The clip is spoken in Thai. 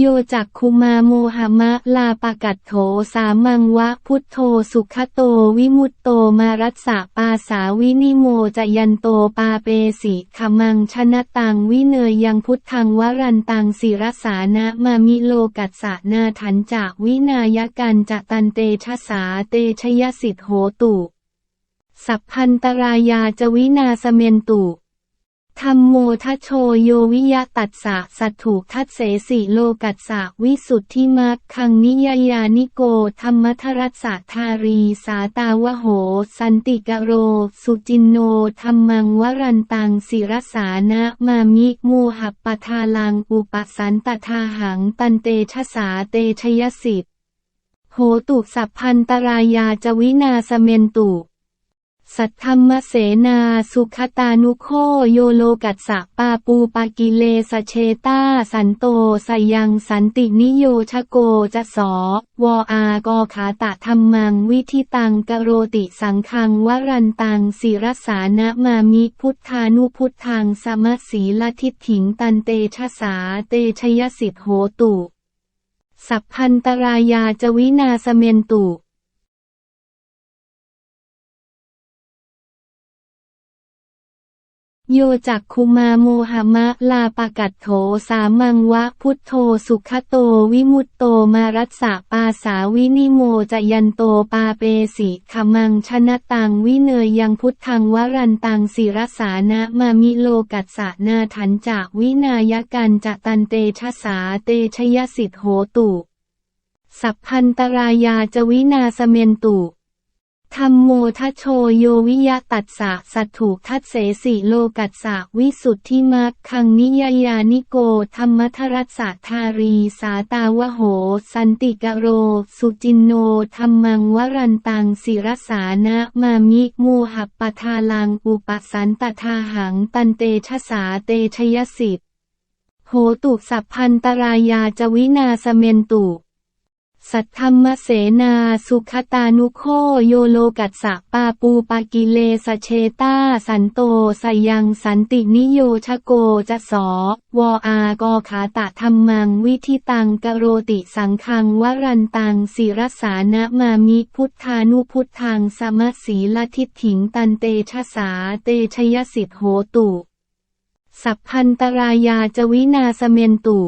โยจักคุมาโมหะมะลาปะกัตโถสามังวะพุทโธสุขโตวิมุตโตมารัสสะปาสาวินิโมจยันโตปาเปสิขมังชนะตังวิเนยยังพุทธังวรันตังศิรสานะมามิโลกัสสะนาถันจากวินายกันจะตันเตชะสาเตชยสิทธโหตุ สัพพันตรายาจวินาสเมนตุ ธรรมโมทัชโชโยวิยตัสสะสัตถุทัตเสสิโลกัสสะวิสุทธิมักคังนิยายานิโกธรรมทรัสสะทารีสาตาวโห สันติกโร สุจินโนธรรมังวรันตังศิรสานะมามิมูหัปปทาลังอุปสันตทาหังตันเตชะสาเตชยสิทธโหตุสัพพันตรายาจวินาสเมนตุ สัทธรรมเสนาสุขตานุโคโยโลกัสสะปาปูปากิเลสเชตาสันโตสยังสันตินิโยชโกจะสอวอากอขาตะธรรมังวิธิตังกโรติสังคังวรันตังศิรสานะมามิพุทธานุพุทธังสมสีลทิฏฐิงตันเตชะสาเตชยสิทธโหตุ สัพพันตรายาจวินาสเมนตุ โยจักคุมาโมหะมะลาปะกัตโถสามังวะพุทโธสุขโตวิมุตโตมารัสสะปาสาวินิโมจะยันโตปาเปสิขมังชนะตังวิเนยยังพุทธังวรันตังศิรสานะมามิโลกัสสะนาถันจากวินายกันจะตันเตชะสาเตชยสิทธโหตุ สัพพันตรายาจวินาสเมนตุ โมทัชโชโยวิยะตัสสะสัตถุทัตเสสิโลกัสสะวิสุทธิมักคังนิยายานิโกธรรมทรัสสะทารีสาตาวโห สันติกโร สุจินโนธรรมังวรันตังศิรสานะมามิมูหัปปทาลังอุปสันตทาหังตันเตชะสาเตชยสิทธโหตุสัพพันตรายาจวินาสเมนตุ สัทธรรมเสนาสุขตานุโคโยโลกัสสะปาปูปากิเลสเชตาสันโตสยังสันตินิโยชโกจะสอวอากอขาตะธรรมังวิธิตังกโรติสังคังวรันตังศิรสานะมามิพุทธานุพุทธังสมะสีลทิฏฐิงตันเตชะสาเตชยสิทธโหตุ สัพพันตรายาจวินาสเมนตุ